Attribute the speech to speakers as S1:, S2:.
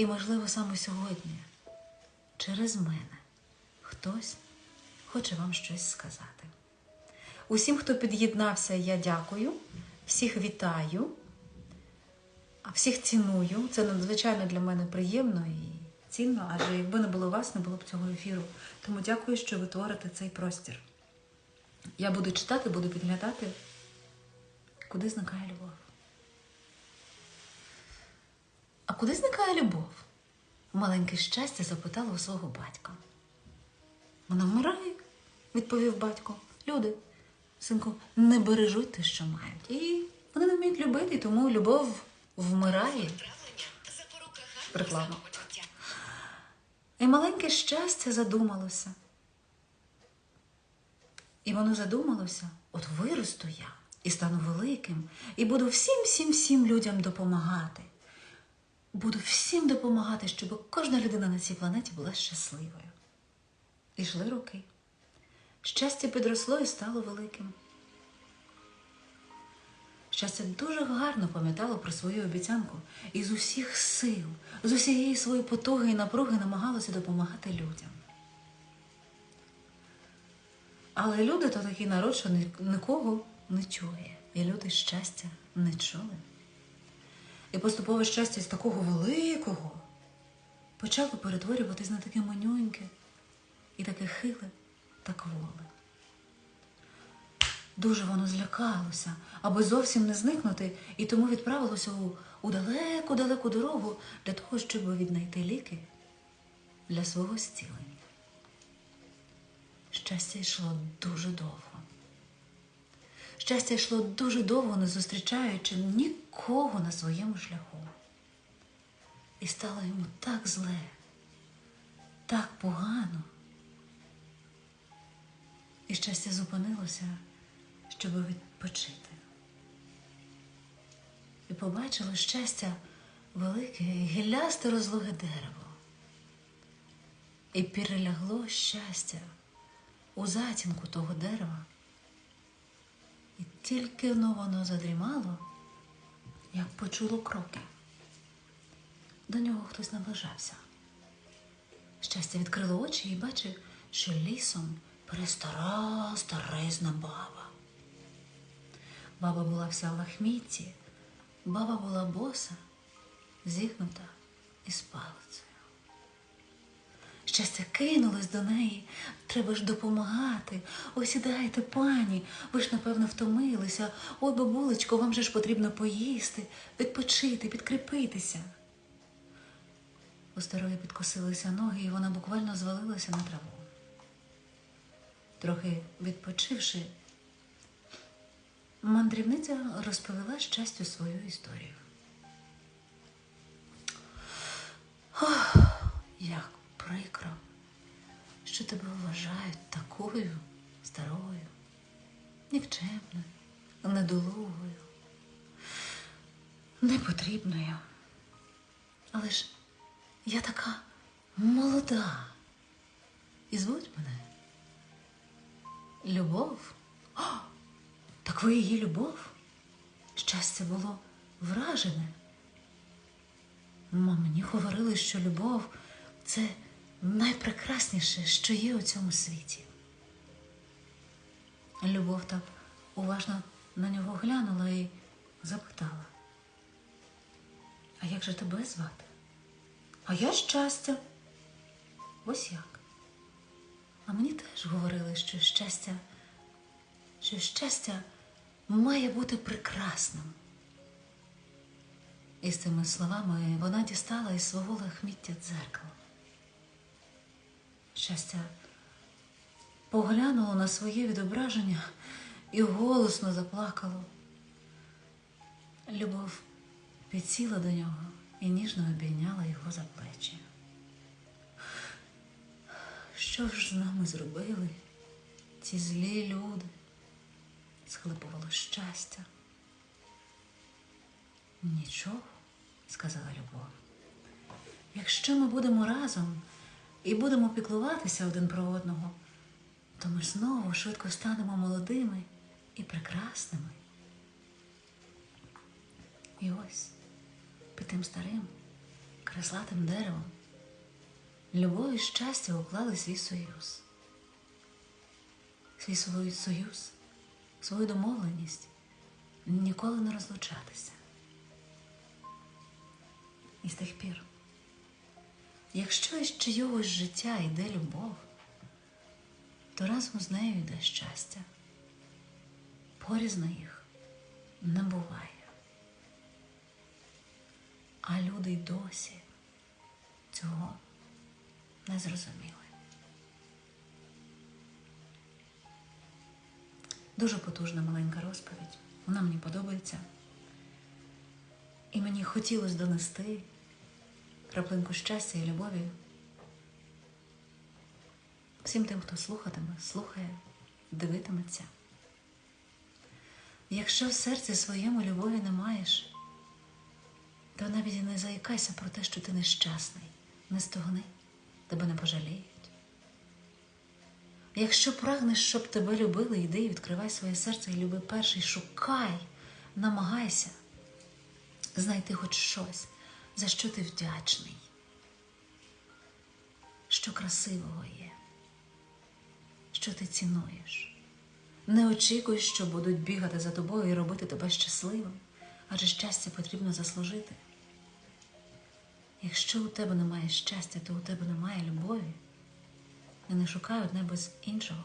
S1: І, можливо, саме сьогодні, через мене, хтось хоче вам щось сказати. Усім, хто під'єднався, я дякую, всіх вітаю, всіх ціную. Це надзвичайно для мене приємно і цінно, адже якби не було вас, не було б цього ефіру. Тому дякую, що ви творите цей простір. Я буду читати, буду підглядати, куди зникає любов. А куди зникає любов? Маленьке щастя запитало у свого батька. Вона вмирає, відповів батько. Люди, синку, не бережуть те, що мають. І вони не вміють любити, тому любов вмирає. Реклама. І маленьке щастя задумалося. І воно задумалося: от виросту я і стану великим, і буду всім, всім, всім людям допомагати. Буду всім допомагати, щоб кожна людина на цій планеті була щасливою. Ішли роки. Щастя підросло і стало великим. Щастя дуже гарно пам'ятало про свою обіцянку і з усіх сил, з усієї своєї потуги і напруги намагалося допомагати людям. Але люди то такий народ, що нікого не чує, і люди щастя не чули. І поступове щастя з такого великого почало перетворюватись на таке манюньке і таке хиле та кволе. Дуже воно злякалося, аби зовсім не зникнути, і тому відправилося у, у далеку-далеку дорогу для того, щоб віднайти ліки для свого зцілення. Щастя йшло дуже довго. Щастя йшло дуже довго, не зустрічаючи нікого на своєму шляху. І стало йому так зле, так погано. І щастя зупинилося, щоб відпочити. І побачило щастя велике гіллясте розлоге дерево. І перелягло щастя у затінку того дерева. І тільки но воно задрімало, як почуло кроки. До нього хтось наближався. Щастя відкрило очі і бачив, що лісом перестара старезна баба. Баба була вся в лахмітті, баба була боса, зігнута і з. Щастя кинулось до неї. Треба ж допомагати. Ой, сідайте, пані. Ви ж, напевно, втомилися. Ой, бабулечко, вам же ж потрібно поїсти, відпочити, підкріпитися. У старої підкосилися ноги, і вона буквально звалилася на траву. Трохи відпочивши, мандрівниця розповіла щастю свою історію. Ох, як прикро, що тебе вважають такою старою, нікчемною, недолугою, непотрібною. Але ж я така молода. І звуть мене. Любов. О, так ви її любов? Щастя було вражене. Мені говорили, що любов це найпрекрасніше, що є у цьому світі. Любов так уважно на нього глянула і запитала. А як же тебе звати? А я щастя. Ось як. А мені теж говорили, що щастя, що щастя має бути прекрасним. І з цими словами вона дістала із свого лахміття дзеркало. Щастя поглянуло на своє відображення і голосно заплакало. Любов підсіла до нього і ніжно обійняла його за плечі. Що ж з нами зробили ці злі люди? схлипувало щастя. Нічого, сказала Любов. Якщо ми будемо разом і будемо піклуватися один про одного, то ми знову швидко станемо молодими і прекрасними. І ось під тим старим креслатим деревом, любов і щастя уклали свій союз. Свій свій союз, свою домовленість ніколи не розлучатися. І з тих пір, якщо із чийогось життя йде любов, то разом з нею йде щастя. Порізно їх не буває. А люди й досі цього не зрозуміли. Дуже потужна маленька розповідь. Вона мені подобається. І мені хотілося донести краплинку щастя і любові всім тим, хто слухатиме, слухає, дивитиметься. Якщо в серці своєму любові не маєш, то навіть і не заїкайся про те, що ти нещасний, не стогни, тебе не пожаліють. Якщо прагнеш, щоб тебе любили, йди і відкривай своє серце і люби перший, шукай, намагайся знайти хоч щось, за що ти вдячний, що красивого є, що ти цінуєш. Не очікуй, що будуть бігати за тобою і робити тебе щасливим, адже щастя потрібно заслужити. Якщо у тебе немає щастя, то у тебе немає любові. І не шукай одне без іншого.